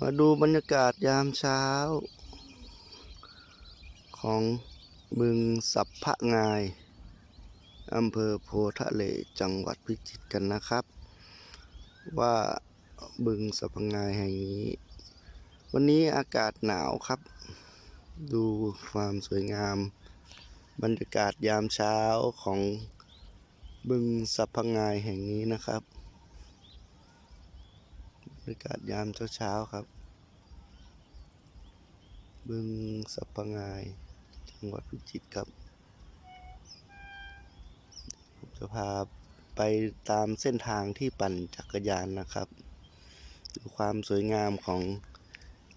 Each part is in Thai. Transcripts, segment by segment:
มาดูบรรยากาศยามเช้า ของบึงสัพพะงายอำเภอโพทะเลจังหวัดพิจิตรกันนะครับ ว่าบึงสัพพะงายแห่งนี้ วันนี้อากาศหนาวครับ ดูความสวยงาม บรรยากาศยามเช้าของบึงสัพพะงายแห่งนี้นะครับ บรรยากาศยามเช้าๆครับ บึงสัพพะงาย จังหวัดพิจิตรครับ ผมจะพาไปตามเส้นทางที่ปั่นจักรยานนะครับ ดูความสวยงามของ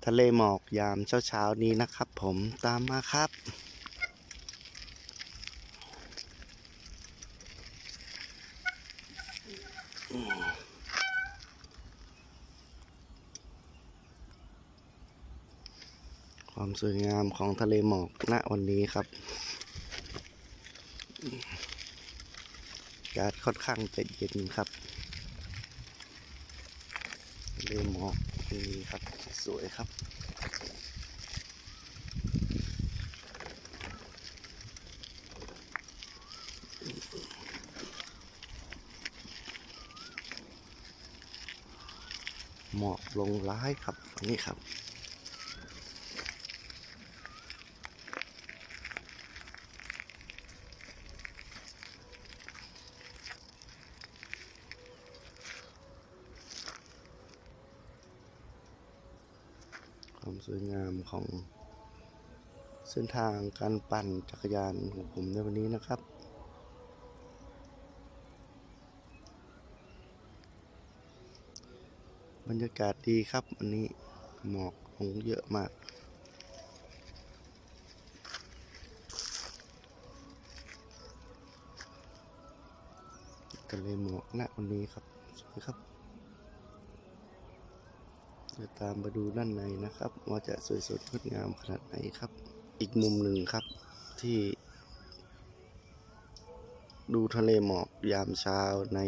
ทะเลหมอกยามเช้าๆนี้นะครับ ผมตามมาครับ ความสวยงามของทะเลหมอกณวันนี้ครับอากาศค่อนข้างจะเย็นครับทะเลหมอกนี่ครับสวยครับหมอกลงร้ายครับนี่ครับ ความสวยงาม ของเส้นทางการปั่นจักรยานของผมในวันนี้นะครับ บรรยากาศดีครับวันนี้หมอกลงเยอะมากทะเลหมอกณวันนี้ครับสวยครับ เดี๋ยวตามมาดูด้านในนะครับ ว่าจะสวยสดงดงามขนาดไหนครับ อีกมุมหนึ่งครับที่ ดูทะเลหมอกยามเช้าใน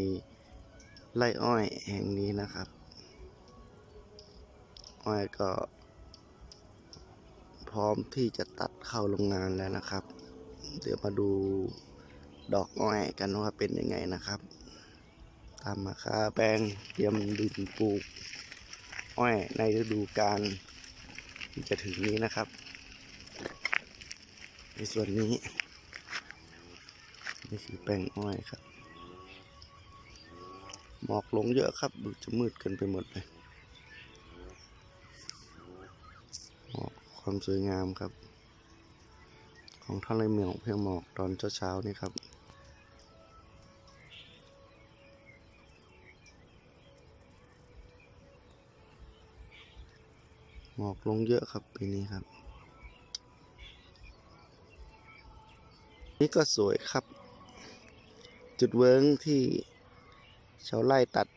ไร่อ้อยแห่งนี้นะครับ อ้อยก็ พร้อมที่จะตัดเข้าโรงงานแล้วนะครับ เดี๋ยวมาดูดอกอ้อยกันว่าเป็นยังไงนะครับ ตามมาครับแปลงเตรียมดินปลูก อ้อยในฤดูกาลที่จะถึงนี้นะครับ ในส่วนนี้ นี่คือแปลงอ้อยครับ หมอกลงเยอะครับดูจะมืดเกันไปหมดเลยหมอกความสวยงามครับ ของทะเลหมอกเพียงหมอกตอนเช้าๆนี่ครับ หมอกลงเยอะครับปีนี้ครับ นี่ก็สวยครับ จุดเวิ้งที่ชาวไร่ตัด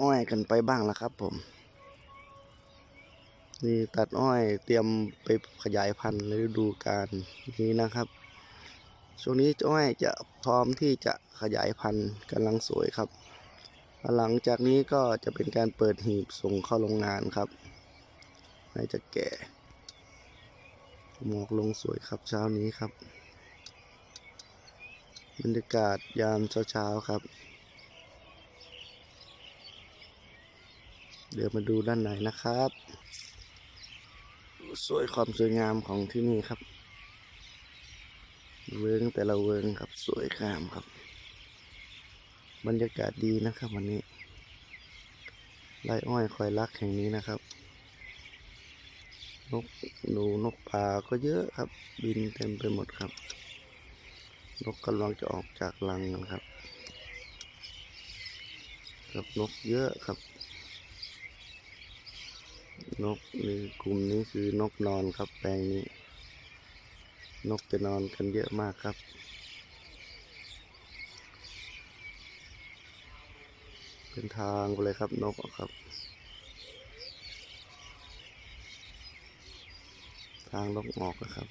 อ้อยกันไปบ้างแล้วครับผม นี่ตัดอ้อยเตรียมไปขยายพันธุ์ฤดูกาลนี้นะครับ ช่วงนี้อ้อยจะพร้อมที่จะขยายพันธุ์กำลังสวยครับ หลังจากนี้ก็จะเป็นการเปิดหีบส่งเข้าโรงงานครับ น่าจะแก่หมอกลงสวยครับเช้านี้ครับ บรรยากาศยามเช้าๆครับ เดี๋ยวมาดูด้านในนะครับ สวยความสวยงามของที่นี่ครับ เวิงแต่ละเวิงครับสวยงามครับ บรรยากาศดีนะครับวันนี้ไร่อ้อยคอยรักแห่งนี้นะครับ นกหนูนกป่าก็เยอะครับ บินเต็มไปหมดครับ นกกำลังจะออกจากรังกันครับครับนกเยอะครับ นกนี่กลุ่มนี้คือนกนอนครับแปลงนี้ นกจะนอนกันเยอะมากครับเป็นทางไปเลยครับนกครับ ทางนกออกนะครับ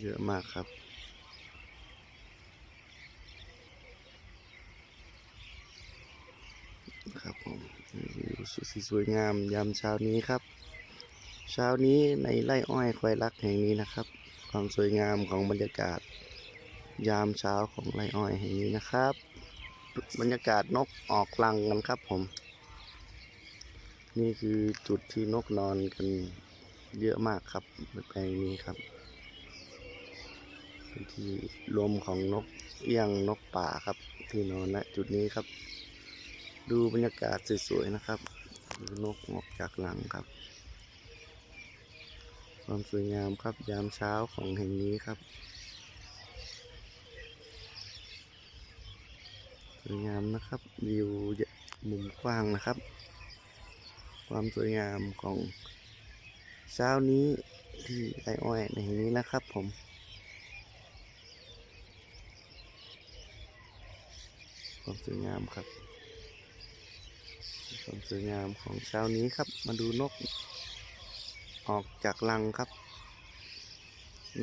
เยอะมากครับ ครับผมนี่คือสวยงามยามเช้านี้ครับ เช้านี้ในไร่อ้อยควายรักแห่งนี้นะครับ ความสวยงามของบรรยากาศ ยามเช้าของไร่อ้อยแห่งนี้นะครับ บรรยากาศนกออกรังกันครับผม นี่คือจุดที่นกนอนกันเยอะมากครับในแปลงนี้ครับเป็นที่รวมของนกเอี้ยงนกป่าครับ ที่นอนณจุดนี้ครับ ดูบรรยากาศสวยๆนะครับดูนกออกจากหลังครับ ความสวยงามครับยามเช้าของแห่งนี้ครับสวยงามนะครับวิวมุมกว้างนะครับ ความสวยงามของเช้านี้ที่ไร่อ้อยในแห่งนี้นะครับผมความสวยงามครับ ความสวยงามของเช้านี้ครับ มาดูนก ออกจากรังครับ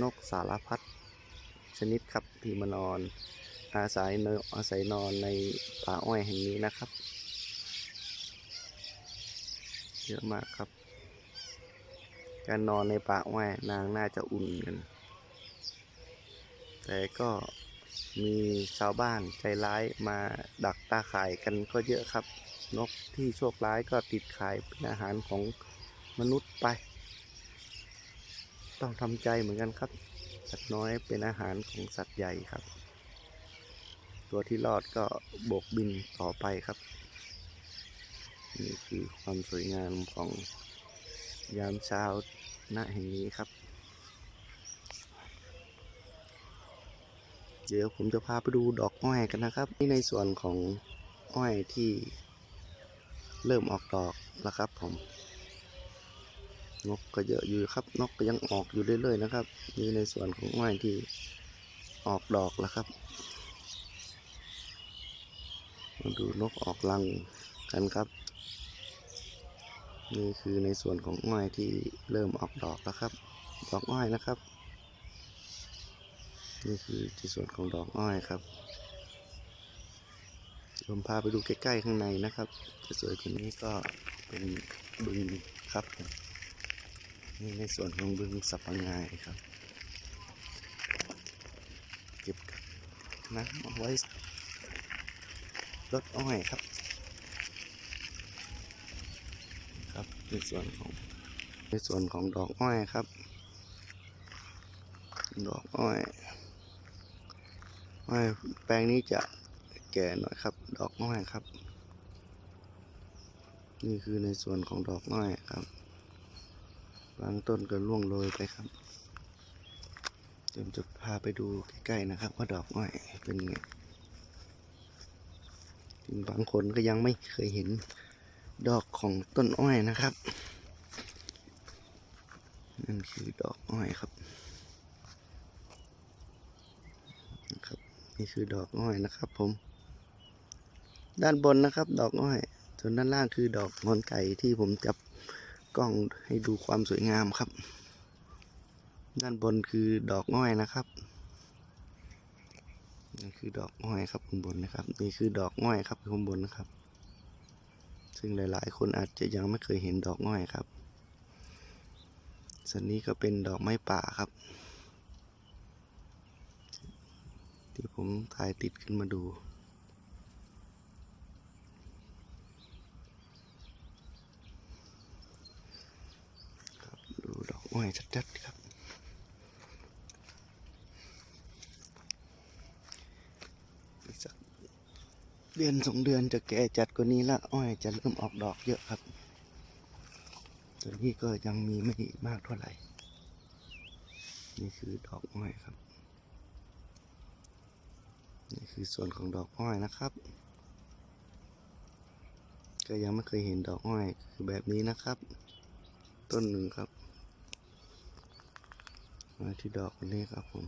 นกสารพัดชนิดครับที่มานอน อาศัยนอาศัยนอนในป่าอ้อยแห่งนี้นะครับ เยอะมากครับ การนอนในป่าอ้อยนางน่าจะอุ่นกัน แต่ก็มีชาวบ้านใจร้ายมาดักตาข่ายกันก็เยอะครับ นกที่โชคร้ายก็ติดข่ายเป็นอาหารของมนุษย์ไป ต้องทำใจเหมือนกันครับ สัตว์น้อยเป็นอาหารของสัตว์ใหญ่ครับ ตัวที่รอดก็โบกบินต่อไปครับ นี่คือความสวยงามของยามเช้าณแห่งนี้ครับ เดี๋ยวผมจะพาไปดูดอกอ้อยกันนะครับนี่ในส่วนของอ้อยที่เริ่มออกดอกแล้วครับผม นกก็เยอะอยู่ครับ นกก็ยังออกอยู่เรื่อยๆนะครับ นี่ในส่วนของอ้อยที่ออกดอกแล้วครับมาดูนกออกรังกันครับ นี่คือในส่วนของอ้อยที่เริ่มออกดอกแล้วครับ ดอกอ้อยนะครับ นี่คือที่ส่วนของดอกอ้อยครับผมพาไปดูใกล้ๆข้างในนะครับจะสวยกว่านี้ก็เป็นบึงครับนี่ในส่วนของบึงสับปะงายครับ เก็บน้ำเอาไว้รดอ้อยครับ ครับ ในส่วนของในส่วนของดอกอ้อยครับ ดอกอ้อยอ้อยแปลงนี้จะแก่หน่อยครับ ดอกอ้อยครับ นี่คือในส่วนของดอกอ้อยครับบางต้นก็ร่วงโรยไปครับเดี๋ยวจะพาไปดูใกล้ๆนะครับ ว่าดอกอ้อยเป็นไงจริงบางคนก็ยังไม่เคยเห็น ดอกของต้นอ้อยนะครับ นั่นคือดอกอ้อยครับนะครับ นี่คือดอกอ้อยนะครับผม ด้านบนนะครับ ดอกอ้อย ส่วนด้านล่างคือดอกงอนไก่ที่ผมจับกล้องให้ดูความสวยงามครับ ด้านบนคือดอกอ้อยนะครับนี่คือดอกอ้อยครับข้างบนนะครับ นี่คือดอกอ้อยครับข้างบนนะครับ ซึ่งหลายๆ คนอาจจะยังไม่เคยเห็นดอกอ้อยครับ ส่วนนี้ก็เป็นดอกไม้ป่าครับ ที่ผมถ่ายติดขึ้นมาดู ครับดูดอกอ้อยชัดๆครับสัก เดือนสองเดือนจะแก่จัดกว่านี้ละอ้อยจะเริ่มออกดอกเยอะครับส่วนนี้ก็ยังมีไม่มากเท่าไหร่ นี่คือดอกอ้อยครับ นี่คือส่วนของดอกอ้อยนะครับ ก็ยังไม่เคยเห็นดอกอ้อยคือแบบนี้นะครับ ต้นหนึ่งครับมาที่ดอกนี้ครับผม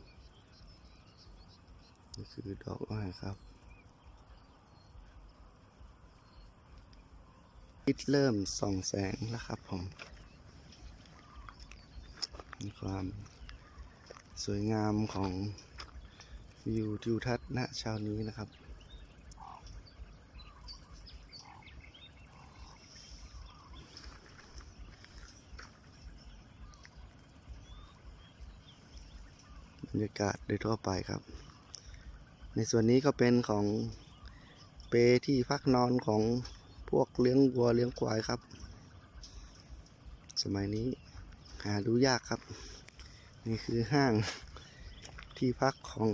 นี่คือดอกอ้อยครับ ทิดเริ่มส่องแสงแล้วครับผม มีความสวยงามของวิวทิวทัศน์ณเช้านี้นะครับบรรยากาศโดยทั่วไปครับ ในส่วนนี้ก็เป็นของเปที่พักนอนของ พวกเลี้ยงวัวเลี้ยงควายครับ สมัยนี้หาดูยากครับ นี่คือห้างที่พักของ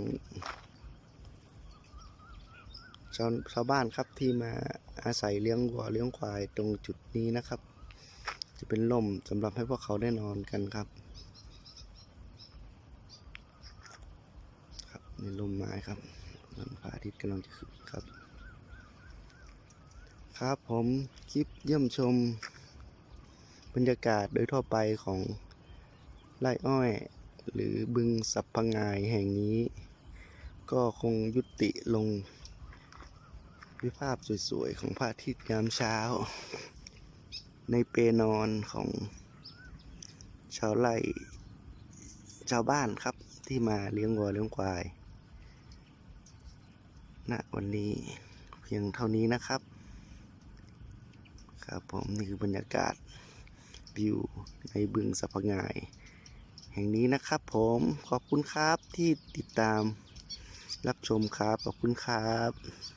ชาวชาวบ้านครับที่มาอาศัยเลี้ยงวัวเลี้ยงควายตรงจุดนี้นะครับ จะเป็นล่มสำหรับให้พวกเขาได้นอนกันครับครับนี่ลมไม้ครับมันพระอาทิตย์กำลังจะขึ้นครับ ครับผมคลิปเยี่ยมชม บรรยากาศโดยทั่วไปของไร่อ้อย หรือบึงสับพงายแห่งนี้ ก็คงยุติลงวยภาพสวยๆ ของพระอาทิตย์ยามเช้า ในเปนอนของชาวไร่ชาวบ้านครับที่มาเลี้ยงวัวเลี้ยงควายณวันนี้เพียงเท่านี้นะครับ ครับผมนี่คือบรรยากาศวิวในบึงสัพพงาย แห่งนี้นะครับผมขอบคุณครับที่ติดตามรับชมครับ ขอบคุณครับ